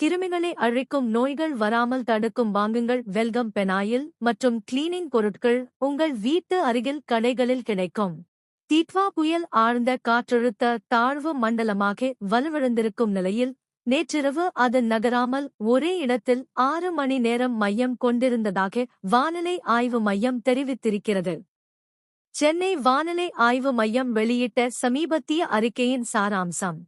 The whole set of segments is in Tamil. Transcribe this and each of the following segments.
கிருமிகளை அழிக்கும் நோய்கள் வராமல் தடுக்கும் வாங்குங்கள் வெல்கம் பெனாயில் மற்றும் கிளீனிங் பொருட்கள் உங்கள் வீட்டு அருகில் கடைகளில் கிடைக்கும். தீட்வா புயல் ஆழ்ந்த காற்றழுத்த தாழ்வு மண்டலமாக வலுவிழந்திருக்கும் நிலையில் நேற்றிரவு அது நகராமல் ஒரே இடத்தில் ஆறு மணி நேரம் மையம் கொண்டிருந்ததாக வானிலை ஆய்வு மையம் தெரிவித்திருக்கிறது. சென்னை வானிலை ஆய்வு மையம் வெளியிட்ட சமீபத்திய அறிக்கையின் சாராம்சம்.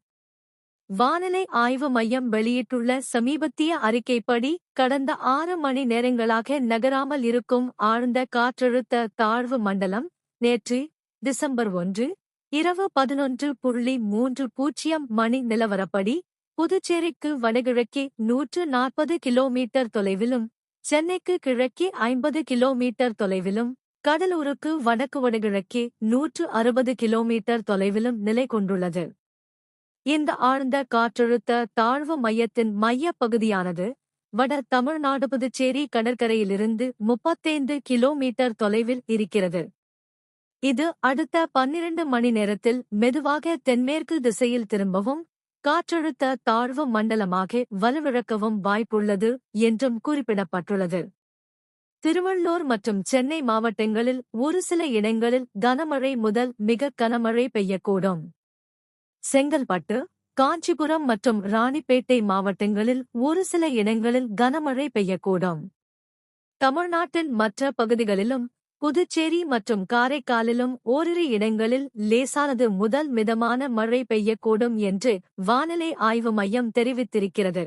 வானிலை ஆய்வு மையம் வெளியிட்டுள்ள சமீபத்திய அறிக்கைப்படி கடந்த ஆறு மணி நேரங்களாக நகராமல் இருக்கும் ஆழ்ந்த காற்றழுத்த தாழ்வு மண்டலம் நேற்று டிசம்பர் ஒன்று இரவு பதினொன்று புள்ளி மூன்று பூஜ்ஜியம் மணி நிலவரப்படி புதுச்சேரிக்கு வடகிழக்கே நூற்று நாற்பது கிலோமீட்டர் தொலைவிலும் சென்னைக்கு கிழக்கே ஐம்பது கிலோமீட்டர் தொலைவிலும் கடலூருக்கு வடக்கு வடகிழக்கே நூற்று அறுபது கிலோமீட்டர் தொலைவிலும் நிலை கொண்டுள்ளது. இந்த ஆழ்ந்த காற்றழுத்த தாழ்வு மையத்தின் மையப் பகுதியானது வட தமிழ்நாடு புதுச்சேரி கடற்கரையிலிருந்து முப்பத்தைந்து கிலோமீட்டர் தொலைவில் இருக்கிறது. இது அடுத்த பன்னிரண்டு மணி நேரத்தில் மெதுவாக தென்மேற்கு திசையில் திரும்பவும் காற்றழுத்த தாழ்வு மண்டலமாக வலுவிழக்கவும் வாய்ப்புள்ளது என்றும் குறிப்பிடப்பட்டுள்ளது. திருவள்ளூர் மற்றும் சென்னை மாவட்டங்களில் ஒரு சில இடங்களில் கனமழை முதல் மிக கனமழை பெய்யக்கூடும். செங்கல்பட்டு காஞ்சிபுரம் மற்றும் ராணிப்பேட்டை மாவட்டங்களில் ஒரு சில இடங்களில் கனமழை பெய்யக்கூடும். தமிழ்நாட்டின் மற்ற பகுதிகளிலும் புதுச்சேரி மற்றும் காரைக்காலிலும் ஓரிரு இடங்களில் லேசானது முதல் மிதமான மழை பெய்யக்கூடும் என்று வானிலை ஆய்வு மையம் தெரிவித்திருக்கிறது.